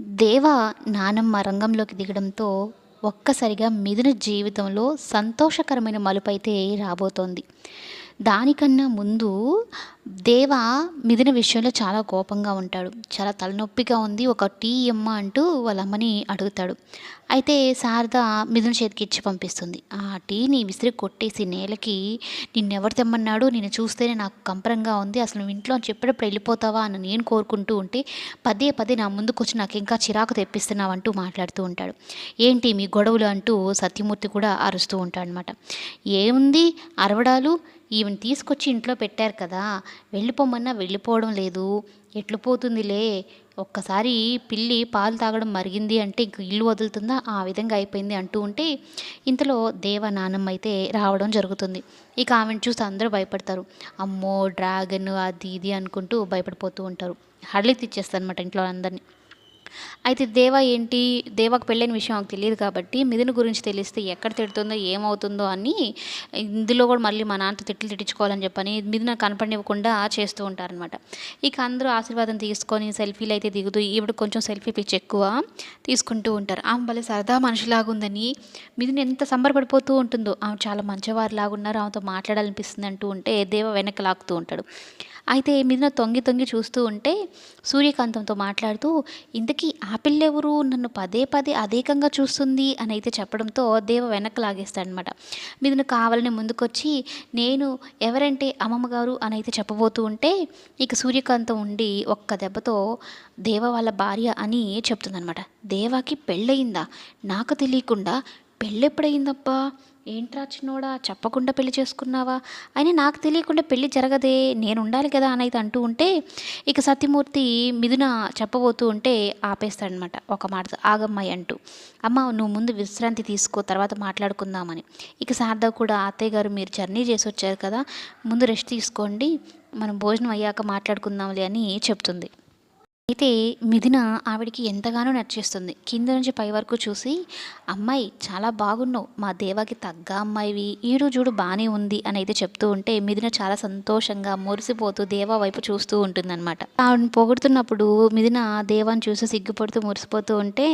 దేవ నానమ్మ రంగంలోకి దిగడంతో ఒక్కసారిగా మిథున జీవితంలో సంతోషకరమైన మలుపైతే రాబోతోంది. దానికన్నా ముందు దేవ మిథున విషయంలో చాలా కోపంగా ఉంటాడు. చాలా తలనొప్పిగా ఉంది. ఒక టీ ఇమ్మ అంటూ వాళ్ళ అమ్మని అడుగుతాడు. అయితే శారద మిథున చేతికి ఇచ్చి పంపిస్తుంది. ఆ టీని విసిరి కొట్టేసి నేలకి నిన్నెవరు తెమ్మన్నాడు? నిన్ను చూస్తేనే నాకు కంపరంగా ఉంది. అసలు ఇంట్లో చెప్పేటప్పుడు వెళ్ళిపోతావా? అని నేను కోరుకుంటూ ఉంటే పదే పదే నా ముందుకు వచ్చి నాకు ఇంకా చిరాకు తెప్పిస్తున్నావు అంటూ మాట్లాడుతూ ఉంటాడు. ఏంటి మీ గొడవలు? అంటూ సత్యమూర్తి కూడా అరుస్తూ ఉంటాడు అనమాట ఏముంది? అరవడాలు? ఈవెన్ తీసుకొచ్చి ఇంట్లో పెట్టారు కదా. వెళ్ళిపోమన్నా వెళ్ళిపోవడం లేదు. ఎట్లు పోతుందిలే? ఒక్కసారి పిల్లి పాలు తాగడం మరిగింది అంటే ఇంక ఇల్లు వదులుతుందా? ఆ విధంగా అయిపోయింది అంటూ ఉంటే ఇంతలో దేవ నానమ్మ అయితే రావడం జరుగుతుంది. ఇక ఆమెను చూసి అందరూ భయపడతారు. అమ్మో డ్రాగన్ అది ఇది అనుకుంటూ భయపడిపోతూ ఉంటారు. హళ్ళి తెచ్చేస్తారనమాట ఇంట్లో అందరినీ. అయితే దేవ ఏంటి? దేవకు పెళ్ళైన విషయం నాకు తెలియదు కాబట్టి మిథున గురించి తెలిస్తే ఎక్కడ తిడుతుందో ఏమవుతుందో అని ఇందులో కూడా మళ్ళీ మా నాన్నతో తిట్లు తిట్టించుకోవాలని చెప్పని మిథున కనపడివ్వకుండా చేస్తూ ఉంటారనమాట ఇక అందరూ ఆశీర్వాదం తీసుకొని సెల్ఫీలు అయితే దిగుతూ ఈవిడ కొంచెం సెల్ఫీ పిచ్ ఎక్కువ తీసుకుంటూ ఉంటారు. ఆమె భలే సరదా మనిషిలాగా ఉందని మిథున ఎంత సంబరపడిపోతూ ఉంటుందో. ఆమె చాలా మంచివారు ఉన్నారు ఆమెతో మాట్లాడాలనిపిస్తుంది అంటూ ఉంటే దేవ వెనక్కి లాగుతూ ఉంటాడు. అయితే మిథున తొంగి తొంగి చూస్తూ ఉంటే సూర్యకాంతంతో మాట్లాడుతూ ఇంతకీ ఆ పిల్లెవరు? నన్ను పదే పదే అదేకంగా చూస్తుంది అని అయితే చెప్పడంతో దేవ వెనక్కి లాగేస్తాడనమాట. మిథున కావాలని ముందుకొచ్చి నేను ఎవరంటే అమ్మమ్మ గారు అని అయితే చెప్పబోతూ ఉంటే ఇక సూర్యకాంతం ఉండి ఒక్క దెబ్బతో దేవ వాళ్ళ భార్య అని చెప్తుందనమాట. దేవాకి పెళ్ళయిందా? నాకు తెలియకుండా పెళ్ళెప్పుడయిందబ్బా ఏంట్రా చిన్నోడా చెప్పకుండా పెళ్ళి చేసుకున్నావా? అని నాకు తెలియకుండా పెళ్ళి జరగదే నేను ఉండాలి కదా అని అయితే అంటూ ఉంటే ఇక సత్యమూర్తి మిథున చెప్పబోతూ ఉంటే ఆపేస్తాడనమాట ఒక మాట. ఆగమ్మాయి అంటూ. అమ్మ నువ్వు ముందు విశ్రాంతి తీసుకో తర్వాత మాట్లాడుకుందామని. ఇక శారద కూడా అత్తయ్య గారు మీరు జర్నీ చేసి వచ్చారు కదా ముందు రెస్ట్ తీసుకోండి మనం భోజనం అయ్యాక మాట్లాడుకుందాంలే అని చెప్తుంది. అయితే మిథున ఆవిడికి ఎంతగానో నచ్చేస్తుంది. కింద నుంచి పై వరకు చూసి అమ్మాయి చాలా బాగున్నావు. మా దేవాకి తగ్గ అమ్మాయివి. ఈడు చూడు బాగానే ఉంది అని అయితే చెప్తూ ఉంటే మిథున చాలా సంతోషంగా మురిసిపోతూ దేవా వైపు చూస్తూ ఉంటుందన్నమాట. ఆవిడని పొగుడుతున్నప్పుడు మిథున దేవాన్ని చూసి సిగ్గుపడుతూ మురిసిపోతూ ఉంటే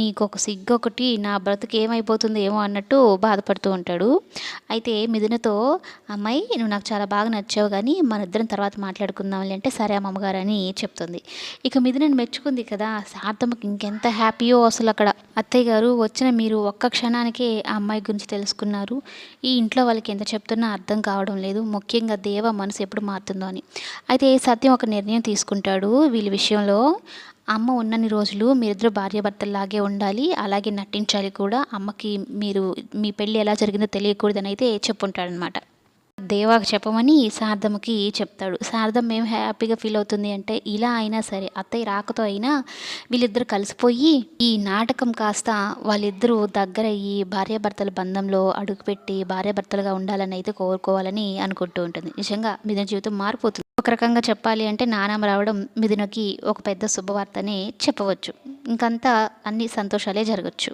నీకు ఒక సిగ్గు ఒకటి నా బ్రతుకు ఏమైపోతుంది ఏమో అన్నట్టు బాధపడుతూ ఉంటాడు. అయితే మిథునతో అమ్మాయి నువ్వు నాకు చాలా బాగా నచ్చావు కానీ మన ఇద్దరం తర్వాత మాట్లాడుకుందాం అంటే సరే అమ్మగారు అని చెప్తుంది. ఇక ఇక నేను మెచ్చుకుంది కదా శారదమ్మకి ఇంకెంత హ్యాపీయో అసలు అక్కడ. అత్తయ్య గారు వచ్చిన మీరు ఒక్క క్షణానికే ఆ అమ్మాయి గురించి తెలుసుకున్నారు. ఈ ఇంట్లో వాళ్ళకి ఎంత చెప్తున్నా అర్థం కావడం లేదు. ముఖ్యంగా దేవ మనసు ఎప్పుడు మారుతుందో అని. అయితే సత్యం ఒక నిర్ణయం తీసుకుంటాడు వీళ్ళ విషయంలో. అమ్మ ఉన్నన్ని రోజులు మీరిద్దరు భార్యాభర్తల్లాగే ఉండాలి అలాగే నటించాలి కూడా. అమ్మకి మీరు మీ పెళ్ళి ఎలా జరిగిందో తెలియకూడదని అయితే చెప్పుంటాడనమాట దేవాకి చెప్పమని శారదమ్మకి చెప్తాడు. శారదమ్మ ఏం హ్యాపీగా ఫీల్ అవుతుంది అంటే ఇలా అయినా సరే అత్తయ్య రాకతో అయినా వీళ్ళిద్దరు కలిసిపోయి ఈ నాటకం కాస్త వాళ్ళిద్దరూ దగ్గరయ్యి భార్యాభర్తల బంధంలో అడుగుపెట్టి భార్యాభర్తలుగా ఉండాలని అయితే కోరుకోవాలని అనుకుంటూ ఉంటుంది. నిజంగా మిథున జీవితం మారిపోతుంది. ఒక రకంగా చెప్పాలి అంటే నానామ రావడం మిథునకి ఒక పెద్ద శుభవార్తనే చెప్పవచ్చు. ఇంకంతా అన్ని సంతోషాలే జరగచ్చు.